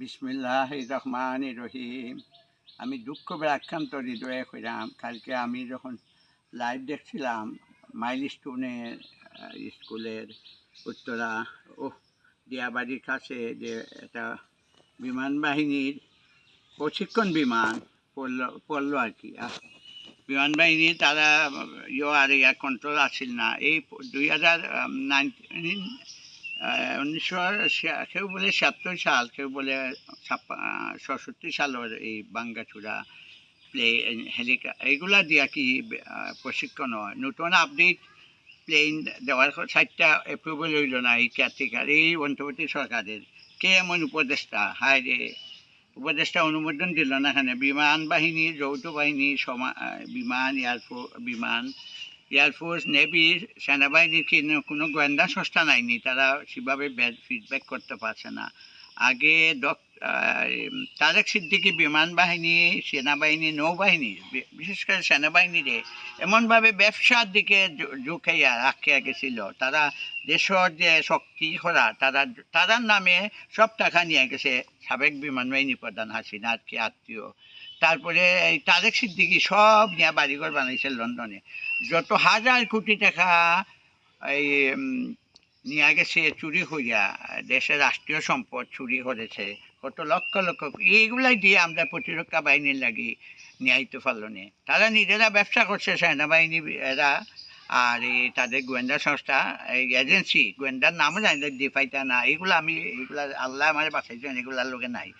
বিসমিল্লাহ রহমান রহিম। আমি দুঃখ ব্যাখ্যান্ত হৃদয়ে কইরাম কালকে আমি যখন লাইভ দেখছিলাম মাইল স্টোনের স্কুলের উত্তরা ও দিয়াবাড়ির কাছে যে একটা বিমান বাহিনীর প্রশিক্ষণ বিমান পড়ল পড়ল আর কি। বিমান বাহিনী তারা ইয়ে আর কন্ট্রোল আসছিল না। এই দুই হাজার নাইনটিন উনিশশো কেউ বলে সাতাত্তর সাল, কেউ বলে ছষট্টি সালের এই বাঙ্গাচূড়া প্লে হেলিকা এইগুলা দিয়া কি প্রশিক্ষণ হয়? নতুন আপডেট প্লেন দেওয়ার চারটা অ্যাপ্রুভাল হইল না এই কেয়ারটেকার এই অন্তর্বর্তী সরকারের। কে এমন উপদেষ্টা? হায় রে! উপদেষ্টা অনুমোদন দিল না এখানে বিমান বাহিনী, যৌথ বাহিনী, সমা বিমান এয়ারফোর্স বিমান এয়ারফোর্স, নেভি, সেনাবাহিনীর কোনো গোয়েন্দা সংস্থা নাইনি? তারা সেভাবে ফিডব্যাক করতে পারছে না। আগে তারেক সিদ্দিকি বিমান বাহিনী, সেনাবাহিনী, নৌবাহিনী বিশেষ করে সেনাবাহিনীরে এমনভাবে ব্যবসার দিকে ঝুঁকাইয়া রাখিয়া গেছিল। তারা দেশের যে শক্তি করা তারা তারার নামে সব টাকা নিয়ে গেছে সাবেক বিমান বাহিনী প্রধান হাসিনার কি আত্মীয়। তারপরে এই তারেক সিদ্দিকি সব নিয়ে বাড়িঘর বানাইছে লন্ডনে। যত হাজার কোটি টাকা এই নিয়ে গেছে চুরি হইয়া, দেশের রাষ্ট্রীয় সম্পদ চুরি করেছে কত লক্ষ লক্ষ, এইগুলাই দিয়ে আমরা প্রতিরক্ষা বাহিনীর লাগি ন্যায়িত পারল তারা নিজেরা ব্যবসা করছে, সেনাবাহিনী এরা, আর এই তাদের গোয়েন্দা সংস্থা, এই এজেন্সি, গোয়েন্দার নামও জানি ডিফাইটা না এগুলো আমি এগুলা আল্লাহ আমার বাঁচাইছেন এগুলার লোকে নাই।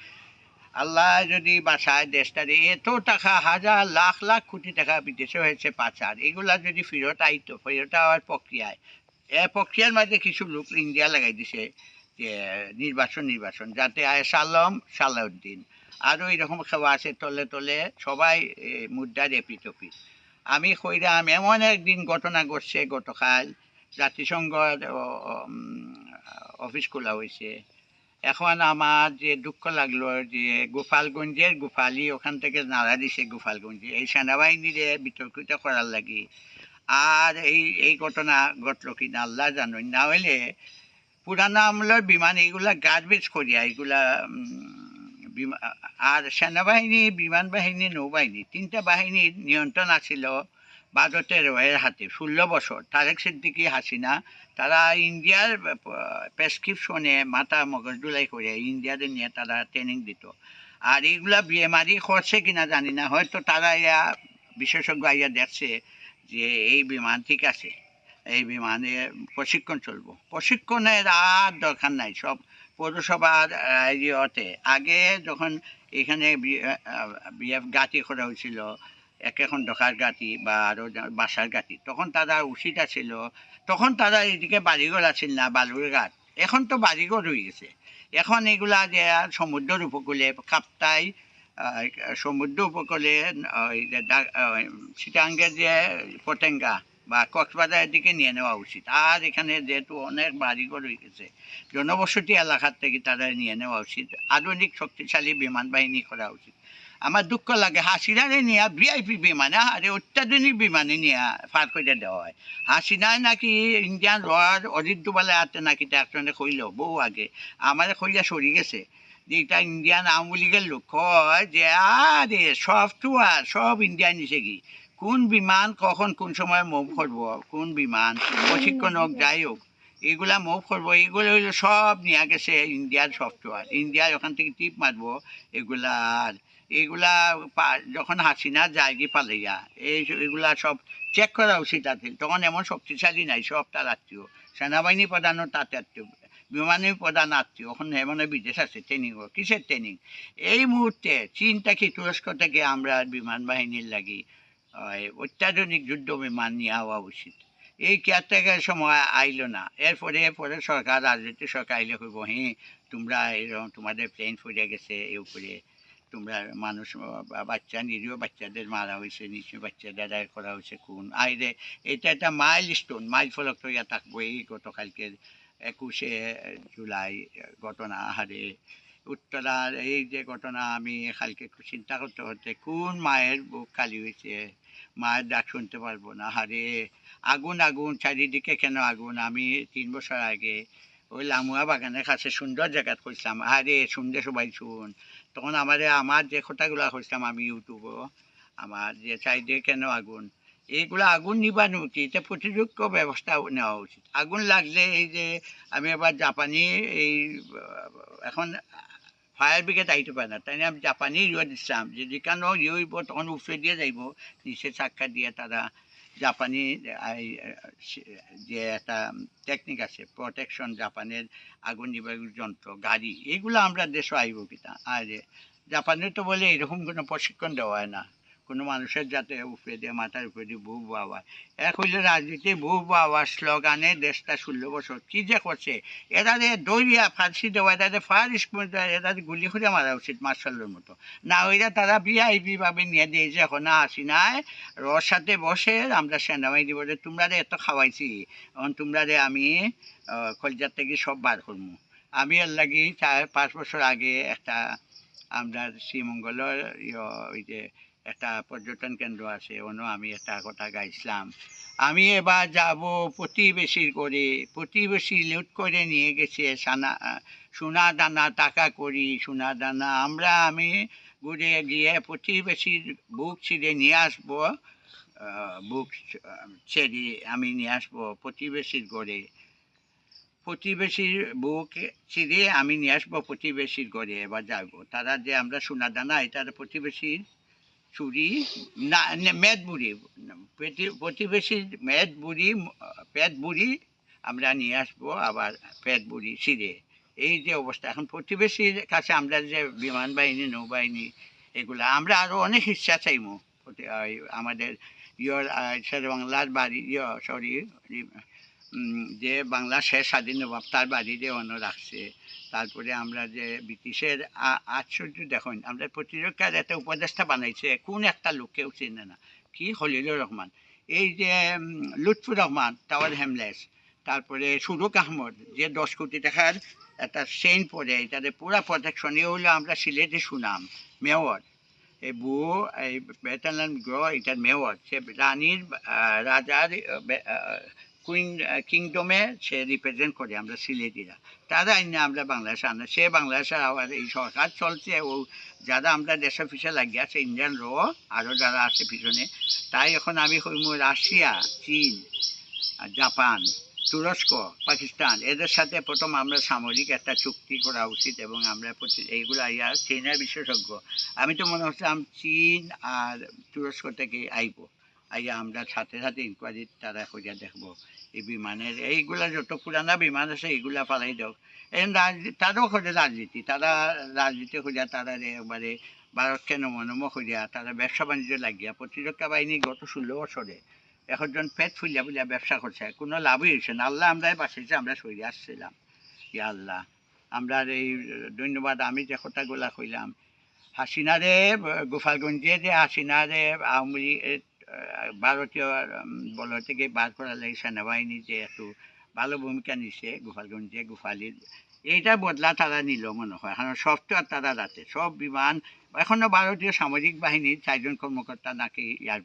আল্লাহ যদি বাসায় দেশটারে এত টাকা হাজার লাখ লাখ কোটি টাকা বিদেশে হয়েছে পাচার এগুলা যদি ফেরত আইতো ফেরত আওয়ার প্রক্রিয়ায়। এ প্রক্রিয়ার মাঝে কিছু লোক ইন্ডিয়া লাগাই দিছে যে নির্বাচন নির্বাচন যাতে আয় সালম সালাউদ্দিন। আরও এরকম খাওয়া আছে তলে তলে সবাই মুদ্রার এপি টপি। আমি কইরাম এমন একদিন ঘটনা ঘটছে গতকাল উম, অফিস খোলা হয়েছে এখন আমার যে দুঃখ লাগল যে গোপালগঞ্জের গোপালি ওখান থেকে নাড়া দিছে গোপালগঞ্জে। এই সেনাবাহিনীরে বিতর্কিত করার লাগি। আর এই এই ঘটনা ঘটলো কি না আল্লাহ জানুন। না হইলে পুরানা আমলের বিমান এইগুলা গার্বেজ করিয়া, এইগুলা আর সেনাবাহিনী, বিমান বাহিনী, নৌবাহিনী তিনটা বাহিনীর নিয়ন্ত্রণ আছিল। ভারতের রয়ের হাতে, ষোলো বছর। তারেক সিদ্দিকি, হাসিনা, তারা ইন্ডিয়ার প্রেসক্রিপশনে মাথা মগজ দুলাই করে ইন্ডিয়াতে নিয়ে তারা ট্রেনিং দিত। আর এইগুলা বিএমআরই করছে কিনা জানি না। হয়তো তারা ইয়া বিশেষজ্ঞ ইয়া দেখছে যে এই বিমান ঠিক আছে। এই বিমানে প্রশিক্ষণ চলবো। প্রশিক্ষণের আর দরকার নাই। সব পৌরসভার ইয়েতে। আগে যখন এখানে বিএফ গাতি করা হয়েছিল এক এখন ডকার গাতি বা আরও বাসার গাতি তখন তারা উচিত ছিল তখন তারা এদিকে বাড়িঘর আছিল না বালুরঘাট এখন তো বাড়িঘর হয়ে গেছে। এখন এগুলা যে সমুদ্রের উপকূলে, কাপ্তাই সমুদ্র উপকূলে দা- যে পটেঙ্গা বা কক্সবাজারের দিকে নিয়ে নেওয়া উচিত। আর এখানে যেহেতু অনেক বাড়িঘর হয়ে গেছে, জনবসতি এলাকার থেকে তারা নিয়ে নেওয়া উচিত। আধুনিক, শক্তিশালী বিমান বাহিনী করা উচিত। আমার দুঃখ লাগে। হাসিনারে নিয়ে ভিআইপি বিমানে, আরে অত্যাধুনিক বিমানে নিয়ে পার করে দেওয়া হয়। হাসিনায় নাকি ইন্ডিয়ান রয়ার অজিত দুবালে আতে নাকি একজনে কইল বহু আগে। আমার কইয়া সরি গেছে। যে এটা ইন্ডিয়ান আওয়ামী লীগের লোক কয় যে, আরে সব আর সব ইন্ডিয়া নিচে কি? কোন বিমান কখন কোন সময় মুভ করব? কোন বিমান? প্রশিক্ষণ হোক যাই হোক, এগুলা মুভ করব। এগুলো হইল সব নিয়ে গেছে ইন্ডিয়ার সফটওয়্যার ইন্ডিয়ার ওখান থেকে টিপ মারবো, এগুলা এগুলা যখন হাসিনা কি পালাইয়া, এই এগুলা সব চেক করা উচিত আছে তখন এমন শক্তিশালী নাই, সব তার আত্মীয়। সেনাবাহিনী প্রধানও তাতে আত্মীয়। বিমানী প্রধান আত্মীয়। এখন এমন বিদেশ আছে ট্রেনিং কিসের ট্রেনিং এই মুহূর্তে চীন থেকে তুরস্ক থেকে আমরা বিমান বাহিনীর লাগি অত্যাধুনিক যুদ্ধ বিমান নিয়ে হওয়া উচিত? এই কেয়ারটেকার সময় আইলো না। এরপরে এরপরে সরকার রাজনীতি সরকার আইলে কইব হ্যাঁ তোমরা এরকম তোমাদের প্লেন ফুরিয়ে গেছে, এ উপরে তোমরা মানুষ বাচ্চা নিরীহ বাচ্চাদের মারা হয়েছে নিশ্চয় বাচ্চাদের আদায় করা হয়েছে, খুন। আইরে, এটা একটা মাইল স্টোন মাইল ফলক তো ইয়া থাকব এই গতকালকের একুশে জুলাই ঘটনা। হারে উত্তরার এই যে ঘটনা আমি কালকে চিন্তা করতে করতে কোন মায়ের বুক খালি হয়েছে, মায়ের ডাক শুনতে পারব না। হারে আগুন আগুন, চারিদিকে কেন আগুন? আমি তিন বছর আগে ওই লামুয়া বাগানের কাছে সুন্দর জায়গাত কইছিলাম আরে শুনতে সবাই শুন। তখন আমারে, আমার যে কথাগুলো কইছিলাম আমি ইউটিউবও আমার যে চাইদে কেন আগুন? এইগুলো আগুন নিবানো উচিত, এটা প্রতিযোগ্য ব্যবস্থা নেওয়া উচিত। আগুন লাগলে এই যে আমি এবার জাপানি এই, এখন ফায়ার ব্রিগেড আইতে পারে না, তাই আমি জাপানি ইয়ে দিচ্ছিলাম যে যেখানে ইয়ে হইব তখন উপরে দিয়ে যাইব, নিচে চাক্কা দিয়ে তারা জাপানি যে একটা টেকনিক আছে প্রোটেকশন জাপানের আগুন নিবারক যন্ত্র, গাড়ি, এগুলো আমরা দেশে আইব কিনা আর জাপানে তো বলে এরকম কোনো প্রশিক্ষণ দেওয়া হয় না। কোনো মানুষের যাতে উপরে দিয়ে, মাথার উপরে দিয়ে বউ বাবা। এক হইলে রাজনীতি বউ বাবা স্লোগানে দেশটা ষোলো বছর। কি যে করছে? যে দৌড়িয়া ফাঁসি দেওয়া যে ফায়ার স্কুল যে গুলি করে মারা উচিত মার্শালের মতো। না ওইরা তারা বিআইপি ভাবে নিয়ে দিয়ে যে এখন আসি নাই রর সাথে বসে আমরা সেনাবাহিনী বলে, তোমরা এত খাওয়াইছি, এখন তোমরা রে আমি কলজার থেকে সব বার করব আমি এর লাগি চার, পাঁচ বছর আগে একটা আমরা শ্রীমঙ্গলের ওই যে একটা পর্যটন কেন্দ্র আছে, ওনো আমি একটা কথা গাইছিলাম। আমি এবার যাব প্রতিবেশীর করে প্রতিবেশী লুট করে নিয়ে গেছে, সানা সোনা দানা টাকা করি সোনা দানা আমরা, আমি ঘুরে গিয়ে প্রতিবেশীর বুক ছিঁড়ে নিয়ে আসব বুক ছেড়ে আমি নিয়ে আসব প্রতিবেশীর ঘরে। প্রতিবেশীর বউকে ছিঁড়ে আমি নিয়ে আসব প্রতিবেশীর ঘরে, এবার যাব। তারা যে আমরা সোনা দানা এটা প্রতিবেশীর চুরি, না মেদ বুড়ি। প্রতিবেশীর মেদ বুড়ি, পেট বুড়ি, আমরা নিয়ে আসব আবার পেট বুড়ি ছিঁড়ে। এই যে অবস্থা। এখন প্রতিবেশীর কাছে আমরা যে বিমান বাহিনী, নৌবাহিনী, এগুলা, আমরা আরও অনেক ইচ্ছা চাইমু। আমাদের ইয়র বাংলার বাড়ি ইয় সরি যে বাংলা শেষ স্বাধীন নবাব তার বাড়িতে অন্য রাখছে, তারপরে আমরা যে ব্রিটিশের আশ্চর্য দেখুন, আমরা প্রতিরক্ষার একটা উপদেষ্টা বানাইছে, কোন একটা লোককেও চেনে না। কি খলিলুর রহমান? এই যে লুৎফুর রহমান, টাওয়ার হ্যামলেস তারপরে সুরুক আহমদ, যে দশ কোটি টাকার একটা সেন পরে, এটাতে পুরা প্রোটেকশন এ হলো আমরা সিলেটে শুনাম মেয়র। এই বু এই বেটালান গ্রহ, এটার মেয়র, সে রানীর রাজার কুইন কিংডমে সে রিপ্রেজেন্ট করে, আমরা সিলেটিরা। তারা আইনে আমরা বাংলাদেশে আনা। সে বাংলাদেশে আবার এই সরকার চলছে, ও যারা আমরা দেশে পিছিয়ে লাগিয়ে আছে ইন্ডিয়ান র আরও যারা আছে পিছনে, তাই এখন আমি রাশিয়া, চীন জাপান, তুরস্ক, পাকিস্তান, এদের সাথে প্রথম আমরা সামরিক একটা চুক্তি করা উচিত এবং আমরা এইগুলো ইয়া, চীনের বিশেষজ্ঞ। আমি তো মনে হচ্ছে আমি চীন আর তুরস্ক থেকে আইব। আইয়া আমরা সাথে সাথে ইনকোয়ারি তারা করিয়া দেখব। এই বিমানের, এইগুলা যত পুরানা বিমান আছে, এইগুলা পালাই দেও। এই তারাও করে রাজনীতি, তারা রাজনীতি করিয়া তারা একবারে ভারতকে নমনম করিয়া তারা ব্যবসা বাণিজ্য লাগিয়া প্রতিরক্ষা বাহিনী গত ষোলো বছরে একজন পেট ফুলিয়া ফুলিয়া ব্যবসা করছে, কোনো লাভই হয়েছে না। আল্লাহ আমরা বাঁচিয়েছে আমরা সরিয়ে আসছিলাম। ইয়া আল্লাহ, আমরা এই ধন্যবাদ, আমি যে কথাগুলা কইলাম, হাসিনারে, গোপালগঞ্জে যে হাসিনারে, আওয়ামী ভারতীয় উম, থেকে বার করা লাগে সেনাবাহিনী যে একটু ভালো ভূমিকা নিছে গোপালগঞ্জে গোপালীর এইটা বদলা তারা নিল মনে হয়। কারণ আর তারা রাতে। সব বিমান এখনও ভারতীয় সামরিক বাহিনীর চারজন কর্মকর্তা নাকি ইয়ার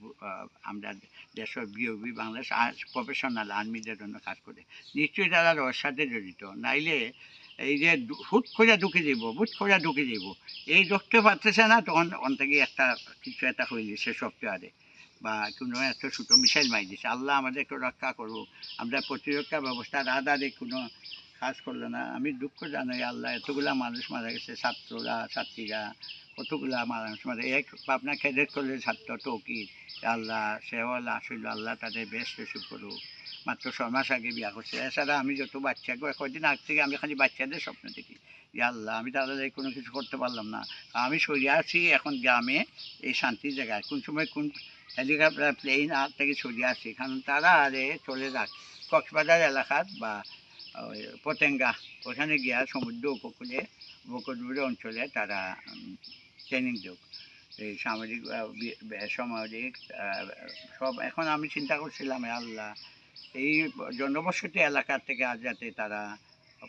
আমরা দেশের বিওবি বাংলাদেশ প্রফেশনাল আর্মিদের জন্য কাজ করে। নিশ্চয়ই তারা রয়ের জড়িত। নাইলে এই যে হুট করে ঢুকে যাব হুট করে ঢুকে যাব এই ঢুকতে পারতেছে না তখন অন একটা কিছু একটা হয়ে গেছে সফটওয়্যারে বা কোনো একটা ছোটো মিসাইল মারি দিছে। আল্লাহ আমাদেরকে রক্ষা করুক। আমরা প্রতিরক্ষা ব্যবস্থা রাদারে কোনো কাজ করল না। আমি দুঃখ জানাই আল্লাহ, এতগুলা মানুষ মারা গেছে, ছাত্ররা, ছাত্রীরা, কতগুলা মানুষ মারা এক পাবনা খেদের করলে ছাত্র তৌকির, আল্লাহ সেওয়াল আসলে আল্লাহ, তাদের বেশ রিসিভ করুক মাত্র ছ মাস আগে বিয়া করছে। এছাড়া আমি যত বাচ্চা, কয়েকদিন আগ থেকে আমি খালি বাচ্চাদের স্বপ্ন দেখি। আল্লাহ আমি তাদের কোনো কিছু করতে পারলাম না। আমি সরিয়ে আছি এখন গ্রামে এই শান্তির জায়গায়। কোন সময় কোন হেলিকপ্টার প্লেন আর থেকে সরিয়ে আছি কারণ তারা আরে চলে যাক। কক্সবাজার এলাকার বা পতেঙ্গা ওখানে গিয়া সমুদ্র উপকূলে উপকূলবর্তী অঞ্চলে তারা ট্রেনিং দেব এই সামাজিক আহ, সব এখন আমি চিন্তা করছিলাম আল্লাহ এই জনবসতি এলাকার থেকে আজ যাতে তারা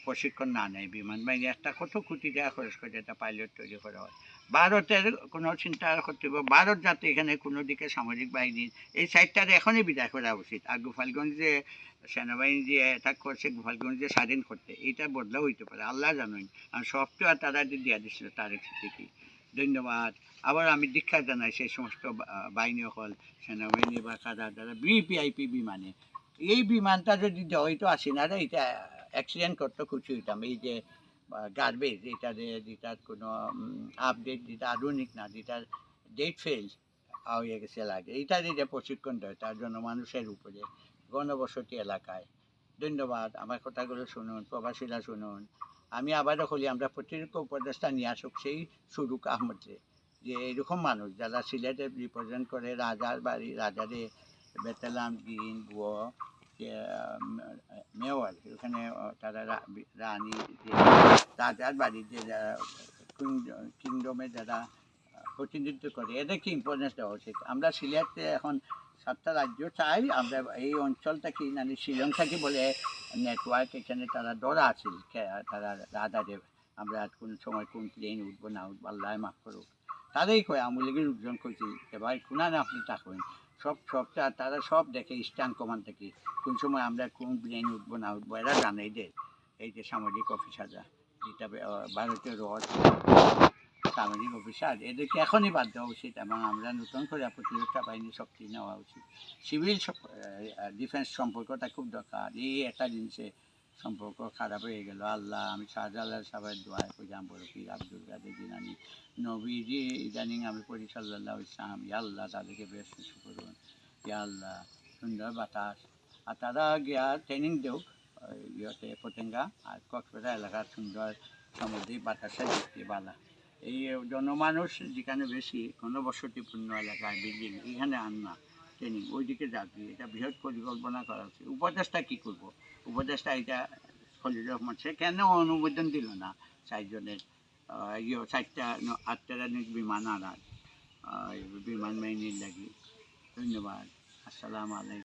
প্রশিক্ষণ না নেয় বিমান বাহিনী, একটা কত কোটি টাকা খরচ করে একটা পাইলট তৈরি করা হয়। ভারতের কোনো চিন্তা করতে হবে। ভারত যাতে এখানে কোনো দিকে সামরিক বাহিনীর এই সাইডটার এখনই বিদায় করা উচিত। আর গোপালগঞ্জ যে সেনাবাহিনী যে অ্যাটাক করছে, গোপালগঞ্জ যে স্বাধীন করতে এইটা বদলা হইতে পারে। আল্লাহ জানেন। আর সফটওয়্যার তারা দিয়া দিচ্ছিল তার কি? ধন্যবাদ। আবার আমি দীক্ষা জানাই সেই সমস্ত বাহিনী হল সেনাবাহিনী বা কারা যারা বিপিআইপি বিমানে। এই বিমানটা যদি হয়তো আসি না রে এটা অ্যাক্সিডেন্ট করতে খুশি হইতাম এই যে গার্বেজ এটা যে যেটার কোনো আপডেট যেটা আধুনিক না যেটার ডেট ফেল হয়ে গেছে লাগে। এইটার যে প্রশিক্ষণ দেয়, তার জন্য মানুষের উপরে, গণবসতি এলাকায়। ধন্যবাদ, আমার কথাগুলো শুনুন, প্রবাসীরা শুনুন। আমি আবারও বলি, আমরা প্রতিরক্ষা উপদেষ্টা নিয়ে আসুক, সেই সুরুক আহমদে যে, এরকম মানুষ যারা সিলেটে রিপ্রেজেন্ট করে, রাজার বাড়ি, রাজারে বেতালাম দিন বুয় মেওয়ার ওখানে তারা রানী যে, রাজার বাড়ির যে কিংডমে যারা, প্রতিনিধিত্ব করে এদেরকে ইম্পর্টেন্স দেওয়া উচিত? আমরা সিলেটে এখন সাতটা রাজ্য চাই, আমরা এই অঞ্চলটাকে মানে শ্রীলঙ্কাকে বলে নেটওয়ার্ক এখানে তারা ডরা আছে তারা রাজাদের আমরা কোন সময় কোন প্লেন উঠবো না উঠবো আল্লাহ মাফ করুক তারাই কয় আমুল লীগের কইছি যে ভাই কোনা না, আপনি থাকবেন। সব সবটা তারা সব দেখে, ইস্টার্ন কমান্ড থেকে। কোন সময় আমরা কোন প্লেন উঠব না উঠবো, এরা জানে এদের এই যে সামরিক অফিসাররা যেটা ভারতীয় রড সামরিক অফিসার। এদেরকে এখনই বাদ দেওয়া উচিত এবং আমরা নতুন করে প্রতিরক্ষা বাহিনী শক্তি নেওয়া উচিত। সিভিল ডিফেন্স সম্পর্কটা খুব দরকার। এই একটা জিনিসে সম্পর্ক খারাপ হয়ে গেল। আল্লাহ, আমি শাহজালাল সাহেবের দোয়ায় পূজাম বরফি আব্দুল কাদের জিনানি নবীজি ইদানিং আমি পড়ি সাল্লাহ ইসলাম ইয়া আল্লাহ, তাদেরকে বেশ কিছু করুন। ইয়া আল্লাহ, সুন্দর বাতাস। আর তারা গিয়া ট্রেনিং দেও ইয়তে পতেঙ্গা আর কক্সবাজার এলাকার সুন্দর সামুদ্রিক বাতাসের দেখতে বালা এই জনমানুষ যেখানে বেশি ঘনবসতিপূর্ণ এলাকায় বিল্ডিং এখানে আন না। ট্রেনিং ওই দিকে যাবি, এটা বৃহৎ পরিকল্পনা করা হচ্ছে। উপদেশটা কী করব? উপদেশটা এটা খলিল রহমান, সে কেন অনুমোদন দিল না? চারজনের ইয়ে চারটা, ন- বিমান আনার বিমান বাহিনীর লাগি। ধন্যবাদ। আসসালামু আলাইকুম।